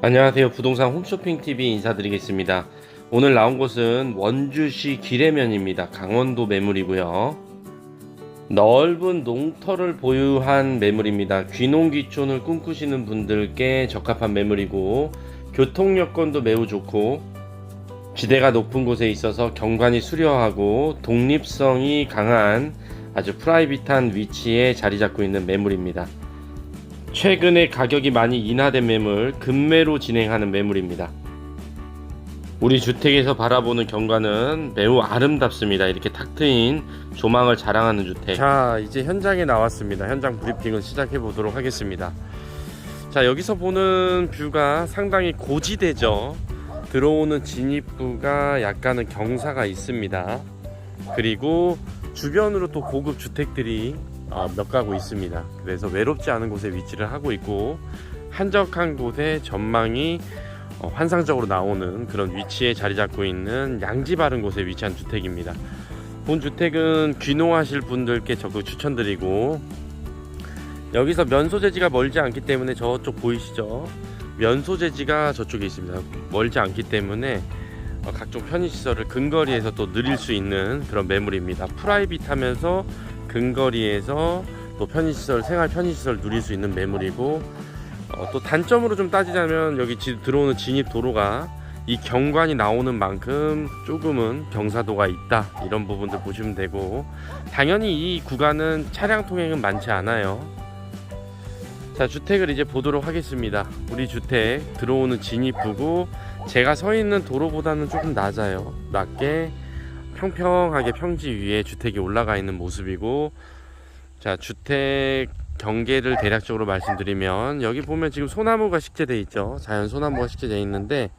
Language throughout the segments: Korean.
안녕하세요. 부동산 홈쇼핑TV 인사드리겠습니다. 오늘 나온 곳은 원주시 기래면입니다. 강원도 매물이고요. 넓은 농터를 보유한 매물입니다. 귀농귀촌을 꿈꾸시는 분들께 적합한 매물이고 교통 여건도 매우 좋고 지대가 높은 곳에 있어서 경관이 수려하고 독립성이 강한 아주 프라이빗한 위치에 자리 잡고 있는 매물입니다. 최근에 가격이 많이 인하된 매물, 급매로 진행하는 매물입니다. 우리 주택에서 바라보는 경관은 매우 아름답습니다. 이렇게 탁 트인 조망을 자랑하는 주택. 자, 이제 현장에 나왔습니다. 현장 브리핑을 시작해 보도록 하겠습니다. 자, 여기서 보는 뷰가 상당히 고지대죠. 들어오는 진입부가 약간은 경사가 있습니다. 그리고 주변으로 또 고급 주택들이 어, 몇 가구 있습니다. 그래서 외롭지 않은 곳에 위치를 하고 있고 한적한 곳에 전망이 어, 환상적으로 나오는 그런 위치에 자리 잡고 있는 양지 바른 곳에 위치한 주택입니다. 본 주택은 귀농하실 분들께 적극 추천드리고 여기서 면소재지가 멀지 않기 때문에 저쪽 보이시죠? 면소재지가 저쪽에 있습니다. 멀지 않기 때문에 어, 각종 편의시설을 근거리에서 또 누릴 수 있는 그런 매물입니다. 프라이빗하면서 근거리에서 또 편의시설, 생활 편의시설 누릴 수 있는 매물이고 어, 또 단점으로 좀 따지자면 여기 지- 들어오는 진입 도로가 이 경관이 나오는 만큼 조금은 경사도가 있다. 이런 부분들 보시면 되고 당연히 이 구간은 차량 통행은 많지 않아요. 자 주택을 이제 보도록 하겠습니다. 우리 주택 들어오는 진입부고 제가 서 있는 도로보다는 조금 낮아요. 낮게 평평하게 평지 위에 주택이 올라가 있는 모습이고 자 주택 경계를 대략적으로 말씀드리면 여기 보면 지금 소나무가 식재돼 있죠. 자연 소나무가 식재돼 있는데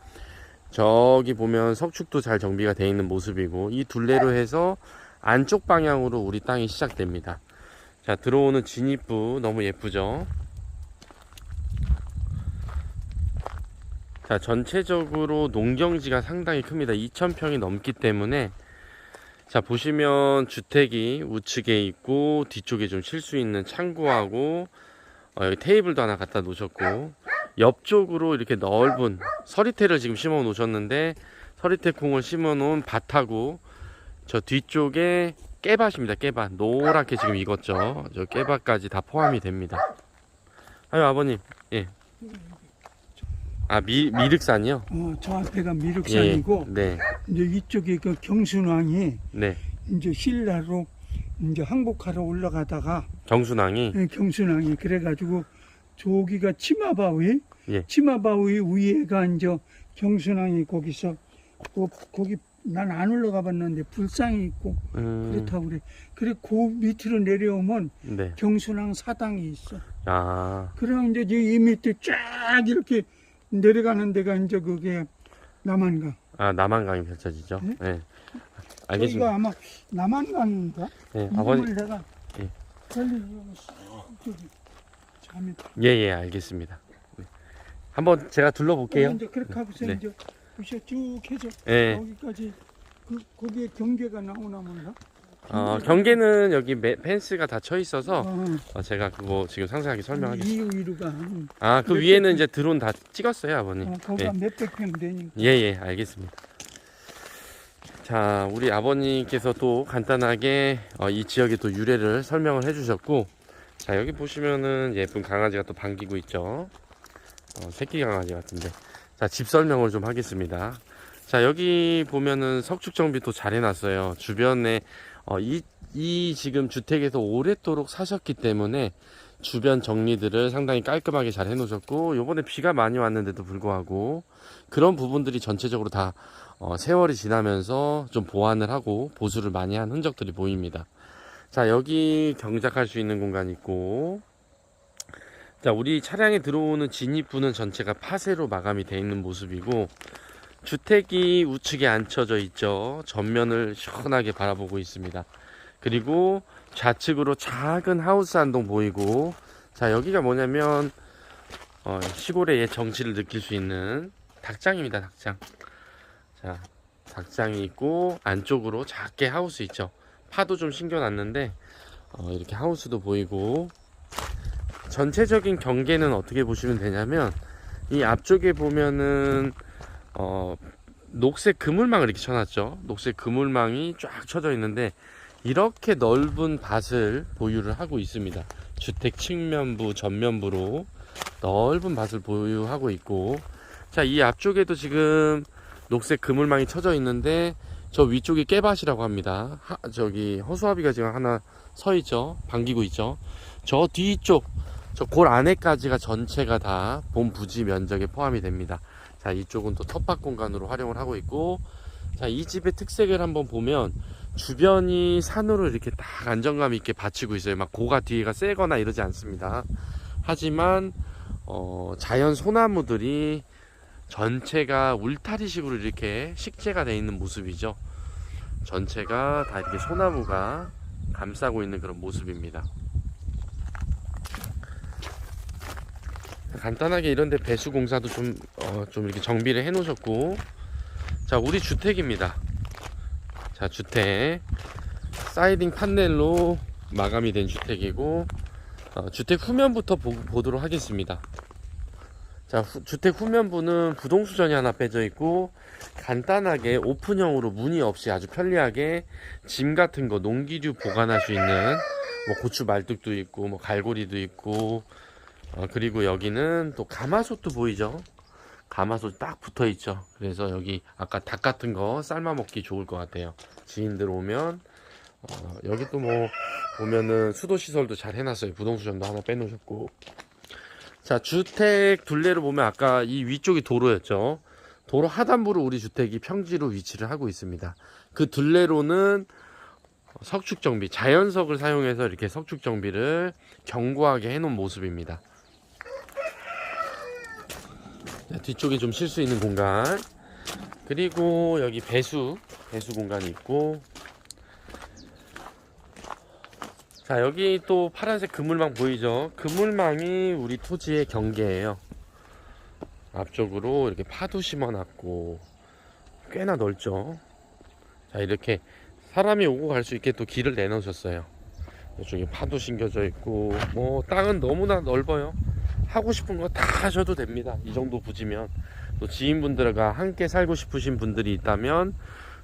저기 보면 석축도 잘 정비가 되어 있는 모습이고 이 둘레로 해서 안쪽 방향으로 우리 땅이 시작됩니다. 자 들어오는 진입부 너무 예쁘죠? 자 전체적으로 농경지가 상당히 큽니다. 2000평이 넘기 때문에 자 보시면 주택이 우측에 있고 뒤쪽에 좀 쉴 수 있는 창고하고 어, 여기 테이블도 하나 갖다 놓으셨고 옆쪽으로 이렇게 넓은 서리태를 지금 심어 놓으셨는데 서리태 콩을 심어 놓은 밭하고 저 뒤쪽에 깨밭입니다 깨밭. 노랗게 지금 익었죠. 저 깨밭까지 다 포함이 됩니다. 아유 아버님. 예 아 미, 미륵산이요? 어, 저 앞에가 예, 미륵산이고 네. 이제 이쪽에 그 경순왕이 네. 이제 신라로 이제 항복하러 올라가다가 정순왕이? 예, 경순왕이 그래가지고 저기가 치마바위? 예. 치마바위 위에가 이제 경순왕이 거기서 그, 거기 난 안 올라가 봤는데 불상이 있고 음, 그렇다고 그래. 그래 그 밑으로 내려오면 네. 경순왕 사당이 있어. 아, 그래 이제 이 밑에 쫙 이렇게 내려가는 데가 이제 그게 남한강 아 남한강이 펼쳐지죠. 네? 네. 여기가 알겠습니다. 아마 남한강인가? 네, 아버님. 내가 예. 저기 잠이 예, 예, 알겠습니다. 네. 한번 제가 둘러볼게요. 이제 그렇게 하고서 네. 이제 쭉 해서 예. 여기까지 그 거기에 경계가 나오나 몰라? 어, 경계는 여기 매, 펜스가 다쳐 있어서 어, 어, 제가 그거 지금 상세하게 설명하겠습니다. 이유 이루가 아, 그몇 위에는 백 이제 드론 다 찍었어요, 아버님. 어, 거기가 예. 몇백 평 되니까 예, 예, 알겠습니다. 자, 우리 아버님께서 또 간단하게 어, 이 지역의 또 유래를 설명을 해주셨고, 자, 여기 보시면은 예쁜 강아지가 또 반기고 있죠. 어, 새끼 강아지 같은데. 자, 집 설명을 좀 하겠습니다. 자, 여기 보면은 석축 정비 또 잘 해놨어요. 주변에, 어, 이, 이 지금 주택에서 오랫도록 사셨기 때문에 주변 정리들을 상당히 깔끔하게 잘 해놓으셨고, 요번에 비가 많이 왔는데도 불구하고, 그런 부분들이 전체적으로 다 어, 세월이 지나면서 좀 보완을 하고 보수를 많이 한 흔적들이 보입니다. 자, 여기 경작할 수 있는 공간이 있고, 자, 우리 차량에 들어오는 진입부는 전체가 파쇄로 마감이 되어 있는 모습이고, 주택이 우측에 앉혀져 있죠. 전면을 시원하게 바라보고 있습니다. 그리고 좌측으로 작은 하우스 한 동 보이고, 자, 여기가 뭐냐면, 어, 시골의 옛 정치를 느낄 수 있는 닭장입니다, 닭장. 자, 닭장이 있고 안쪽으로 작게 하우스 있죠. 파도 좀 신겨놨는데 어, 이렇게 하우스도 보이고 전체적인 경계는 어떻게 보시면 되냐면 이 앞쪽에 보면은 어 녹색 그물망을 이렇게 쳐놨죠. 녹색 그물망이 쫙 쳐져 있는데 이렇게 넓은 밭을 보유를 하고 있습니다. 주택 측면부, 전면부로 넓은 밭을 보유하고 있고, 자, 이 앞쪽에도 지금 녹색 그물망이 쳐져 있는데, 저 위쪽이 깨밭이라고 합니다. 하, 저기 허수아비가 지금 하나 서 있죠. 반기고 있죠. 저 뒤쪽, 저 골 안에까지가 전체가 다 본 부지 면적에 포함이 됩니다. 자, 이쪽은 또 텃밭 공간으로 활용을 하고 있고, 자, 이 집의 특색을 한번 보면, 주변이 산으로 이렇게 딱 안정감 있게 받치고 있어요. 막 고가 뒤에가 세거나 이러지 않습니다. 하지만 어, 자연 소나무들이 전체가 울타리식으로 이렇게 식재가 되어 있는 모습이죠. 전체가 다 이렇게 소나무가 감싸고 있는 그런 모습입니다. 간단하게 이런데 배수 공사도 좀, 어, 좀 이렇게 정비를 해 놓으셨고, 자, 우리 주택입니다. 자, 주택. 사이딩 판넬로 마감이 된 주택이고, 어, 주택 후면부터 보, 보도록 하겠습니다. 자, 후- 주택 후면부는 부동수전이 하나 빼져 있고, 간단하게 오픈형으로 문이 없이 아주 편리하게 짐 같은 거, 농기류 보관할 수 있는, 뭐 고추 말뚝도 있고, 뭐 갈고리도 있고, 어, 그리고 여기는 또 가마솥도 보이죠? 가마솥 딱 붙어 있죠. 그래서 여기 아까 닭 같은 거 삶아 먹기 좋을 것 같아요. 지인들 오면 어, 여기 또 뭐 보면은 수도 시설도 잘 해놨어요. 부동수전도 하나 빼놓으셨고. 자 주택 둘레로 보면 아까 이 위쪽이 도로였죠. 도로 하단부로 우리 주택이 평지로 위치를 하고 있습니다. 그 둘레로는 석축 정비, 자연석을 사용해서 이렇게 석축 정비를 견고하게 해놓은 모습입니다. 자, 뒤쪽에 좀 쉴 수 있는 공간. 그리고 여기 배수 배수 공간이 있고. 자 여기 또 파란색 그물망 보이죠? 그물망이 우리 토지의 경계예요. 앞쪽으로 이렇게 파도 심어 놨고 꽤나 넓죠? 자 이렇게 사람이 오고 갈 수 있게 또 길을 내놓으셨어요. 이쪽에 파도 심겨져 있고 뭐 땅은 너무나 넓어요 하고 싶은 거 다 하셔도 됩니다. 이 정도 부지면 또 지인분들과 함께 살고 싶으신 분들이 있다면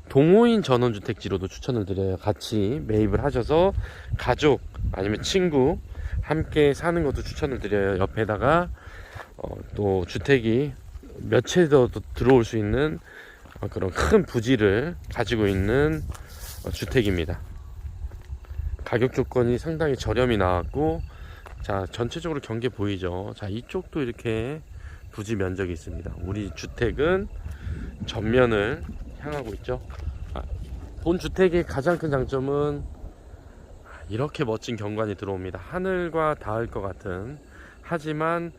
동호인 전원주택지로도 추천을 드려요. 같이 매입을 하셔서 가족 아니면 친구 함께 사는 것도 추천을 드려요. 옆에다가 어, 또 주택이 몇 채 더 들어올 수 있는 어, 그런 큰 부지를 가지고 있는 어, 주택입니다. 가격 조건이 상당히 저렴이 나왔고 자 전체적으로 경계 보이죠? 자 이쪽도 이렇게 부지 면적이 있습니다. 우리 주택은 전면을 향하고 있죠? 아, 본 주택의 가장 큰 장점은 이렇게 멋진 경관이 들어옵니다. 하늘과 닿을 것 같은. 하지만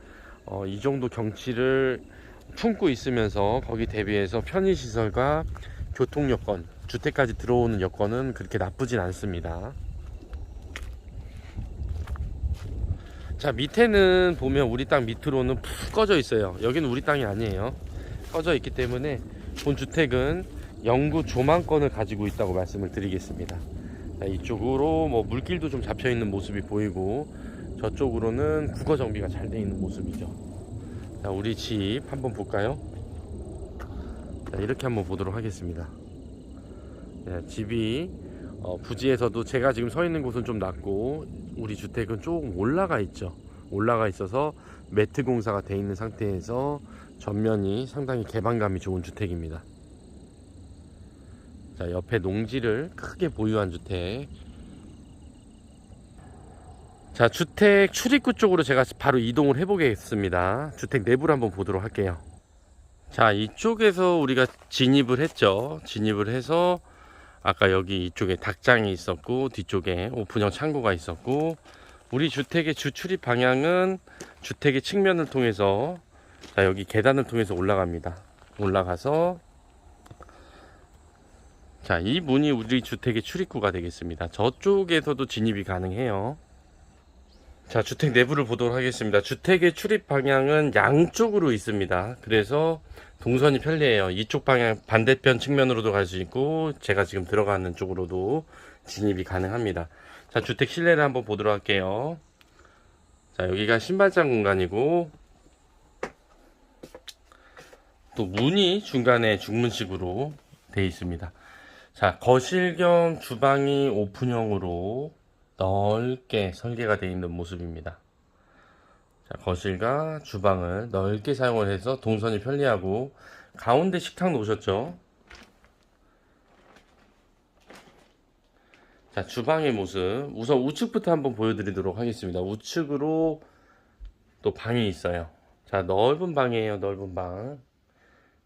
어, 이 정도 경치를 품고 있으면서 거기 대비해서 편의시설과 교통 여건 주택까지 들어오는 여건은 그렇게 나쁘진 않습니다 자 밑에는 보면 우리 땅 밑으로는 푹 꺼져 있어요. 여기는 우리 땅이 아니에요. 꺼져 있기 때문에 본 주택은 영구 조망권을 가지고 있다고 말씀을 드리겠습니다. 자, 이쪽으로 뭐 물길도 좀 잡혀 있는 모습이 보이고 저쪽으로는 국어 정비가 잘 돼 있는 모습이죠. 자 우리 집 한번 볼까요? 자 이렇게 한번 보도록 하겠습니다. 네, 집이 어, 부지에서도 제가 지금 서 있는 곳은 좀 낮고 우리 주택은 조금 올라가 있죠. 올라가 있어서 매트 공사가 돼 있는 상태에서 전면이 상당히 개방감이 좋은 주택입니다. 자, 옆에 농지를 크게 보유한 주택. 자, 주택 출입구 쪽으로 제가 바로 이동을 해보겠습니다. 주택 내부를 한번 보도록 할게요. 자, 이쪽에서 우리가 진입을 했죠. 진입을 해서 아까 여기 이쪽에 닭장이 있었고 뒤쪽에 오픈형 창고가 있었고 우리 주택의 주출입 방향은 주택의 측면을 통해서 자 여기 계단을 통해서 올라갑니다. 올라가서 자 이 문이 우리 주택의 출입구가 되겠습니다. 저쪽에서도 진입이 가능해요. 자 주택 내부를 보도록 하겠습니다. 주택의 출입 방향은 양쪽으로 있습니다. 그래서 동선이 편리해요. 이쪽 방향 반대편 측면으로도 갈 수 있고 제가 지금 들어가는 쪽으로도 진입이 가능합니다. 자 주택 실내를 한번 보도록 할게요. 자 여기가 신발장 공간이고 또 문이 중간에 중문식으로 되어 있습니다. 자, 거실 겸 주방이 오픈형으로 넓게 설계가 되어 있는 모습입니다. 자, 거실과 주방을 넓게 사용을 해서 동선이 편리하고 가운데 식탁 놓으셨죠? 자, 주방의 모습. 우선 우측부터 한번 보여드리도록 하겠습니다. 우측으로 또 방이 있어요. 자, 넓은 방이에요. 넓은 방.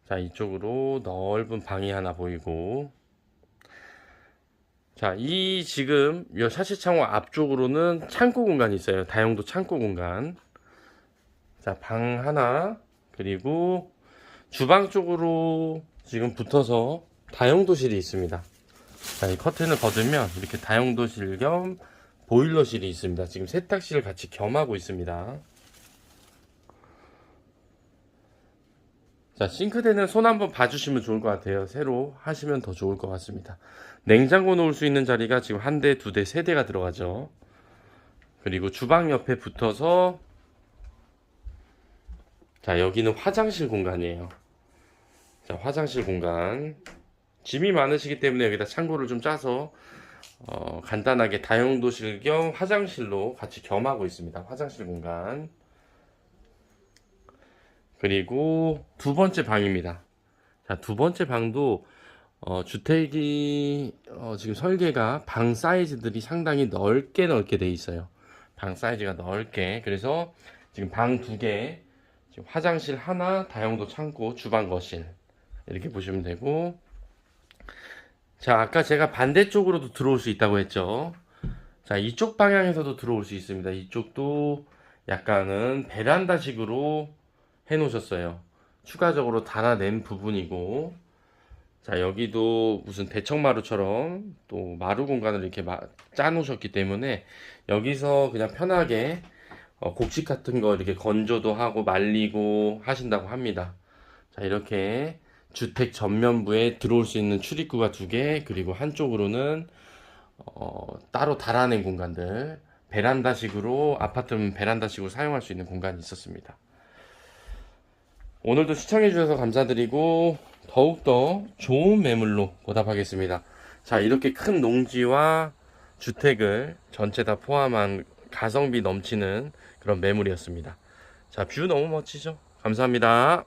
자, 이쪽으로 넓은 방이 하나 보이고. 자, 이 지금 이 샤시 창호 앞쪽으로는 창고 공간이 있어요. 다용도 창고 공간. 자, 방 하나. 그리고 주방 쪽으로 지금 붙어서 다용도실이 있습니다. 자, 이 커튼을 걷으면 이렇게 다용도실 겸 보일러실이 있습니다. 지금 세탁실을 같이 겸하고 있습니다. 자, 싱크대는 손 한번 봐주시면 좋을 것 같아요. 새로 하시면 더 좋을 것 같습니다. 냉장고 놓을 수 있는 자리가 지금 한 대, 두 대, 세 대가 들어가죠. 그리고 주방 옆에 붙어서 자, 여기는 화장실 공간이에요. 자, 화장실 공간. 짐이 많으시기 때문에 여기다 창고를 좀 짜서 어, 간단하게 다용도실 겸 화장실로 같이 겸하고 있습니다. 화장실 공간. 그리고 두 번째 방입니다. 자, 두 번째 방도 어, 주택이 어, 지금 설계가 방 사이즈들이 상당히 넓게 넓게 돼 있어요. 방 사이즈가 넓게. 그래서 지금 방 두 개, 지금 화장실 하나, 다용도 창고, 주방 거실 이렇게 보시면 되고. 자, 아까 제가 반대쪽으로도 들어올 수 있다고 했죠. 자, 이쪽 방향에서도 들어올 수 있습니다. 이쪽도 약간은 베란다식으로 해 놓으셨어요. 추가적으로 달아낸 부분이고, 자, 여기도 무슨 대청마루처럼 또 마루 공간을 이렇게 마- 짜 놓으셨기 때문에 여기서 그냥 편하게 어, 곡식 같은 거 이렇게 건조도 하고 말리고 하신다고 합니다. 자, 이렇게 주택 전면부에 들어올 수 있는 출입구가 두 개, 그리고 한쪽으로는 어, 따로 달아낸 공간들, 베란다식으로 아파트는 베란다식으로 사용할 수 있는 공간이 있었습니다. 오늘도 시청해 주셔서 감사드리고 더욱더 좋은 매물로 보답하겠습니다. 자, 이렇게 큰 농지와 주택을 전체 다 포함한 가성비 넘치는 그런 매물이었습니다. 자, 뷰 너무 멋지죠? 감사합니다.